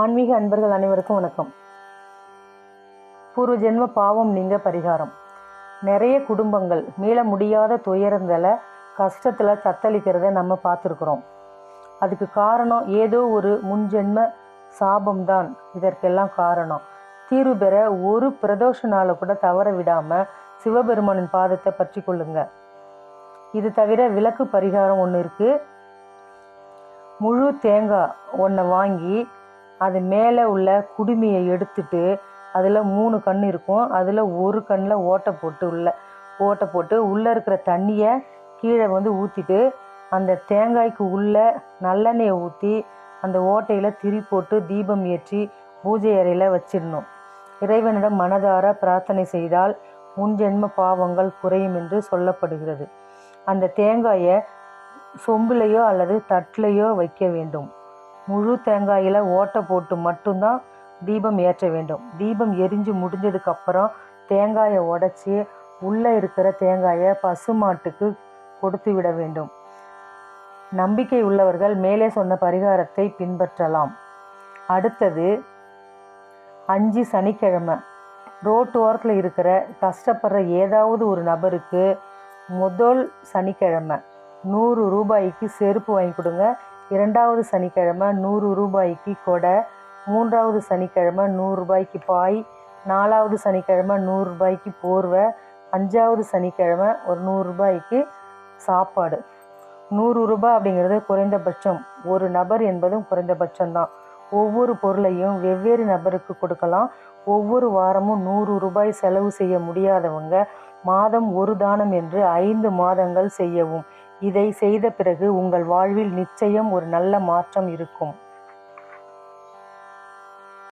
ஆன்மீக அன்பர்கள் அனைவருக்கும் வணக்கம். பூர்வ ஜென்ம பாவம் நீங்க பரிகாரம். நிறைய குடும்பங்கள் மீள முடியாத துயரங்களை கஷ்டத்தில் தத்தளிக்கிறத நம்ம பார்த்துருக்குறோம். அதுக்கு காரணம் ஏதோ ஒரு முன்ஜென்ம சாபம்தான். இதற்கெல்லாம் காரணம். தீர்வு பெற ஒரு பிரதோஷ நாளை கூட தவற விடாமல் சிவபெருமானின் பாதத்தை பற்றி கொள்ளுங்க. இது தவிர விளக்கு பரிகாரம் ஒன்று இருக்குது முழு தேங்காய் ஒன்றை வாங்கி அது மேலே உள்ள குடுமியை எடுத்துட்டு அதில் மூணு கண் இருக்கும். அதில் ஒரு கண்ணில் ஓட்டை போட்டு உள்ள ஓட்டை போட்டு உள்ளே இருக்கிற தண்ணியை கீழே வந்து ஊற்றிட்டு அந்த தேங்காய்க்கு உள்ள நல்லெண்ணெயை ஊற்றி அந்த ஓட்டையில் திரி போட்டு தீபம் ஏற்றி பூஜை அறையில் வச்சிடணும். இறைவனிடம் மனதார பிரார்த்தனை செய்தால் முன்ஜென்ம பாவங்கள் குறையும் என்று சொல்லப்படுகிறது. அந்த தேங்காயை சொம்புலையோ அல்லது தட்டிலையோ வைக்க வேண்டும். முழு தேங்காயில் ஓட்டை போட்டு மட்டும்தான் தீபம் ஏற்ற வேண்டும். தீபம் எரிஞ்சு முடிஞ்சதுக்கப்புறம் தேங்காயை உடைச்சி உள்ளே இருக்கிற தேங்காயை பசுமாட்டுக்கு கொடுத்து விட வேண்டும். நம்பிக்கை உள்ளவர்கள் மேலே சொன்ன பரிகாரத்தை பின்பற்றலாம். அடுத்தது அஞ்சு சனிக்கிழமை. ரோட்டு ஓரத்தில் இருக்கிற கஷ்டப்படுற ஏதாவது ஒரு நபருக்கு முதல் சனிக்கிழமை நூறு ரூபாய்க்கு செருப்பு வாங்கி கொடுங்க. இரண்டாவது சனிக்கிழமை நூறு ரூபாய்க்கு கொடை மூன்றாவது சனிக்கிழமை நூறுரூபாய்க்கு பாய் நாலாவது சனிக்கிழமை நூறு ரூபாய்க்கு போர்வை அஞ்சாவது சனிக்கிழமை ஒரு நூறு ரூபாய்க்கு சாப்பாடு. நூறு ரூபாய் அப்படிங்கிறது குறைந்தபட்சம். ஒரு நபர் என்பதும் குறைந்தபட்சம்தான். ஒவ்வொரு பொருளையும் வெவ்வேறு நபருக்கு கொடுக்கலாம். ஒவ்வொரு வாரமும் நூறு ரூபாய் செலவு செய்ய முடியாதவங்க மாதம் ஒரு தானம் என்று ஐந்து மாதங்கள் செய்யவும். இதை செய்த பிறகு உங்கள் வாழ்வில் நிச்சயம் ஒரு நல்ல மாற்றம் இருக்கும்.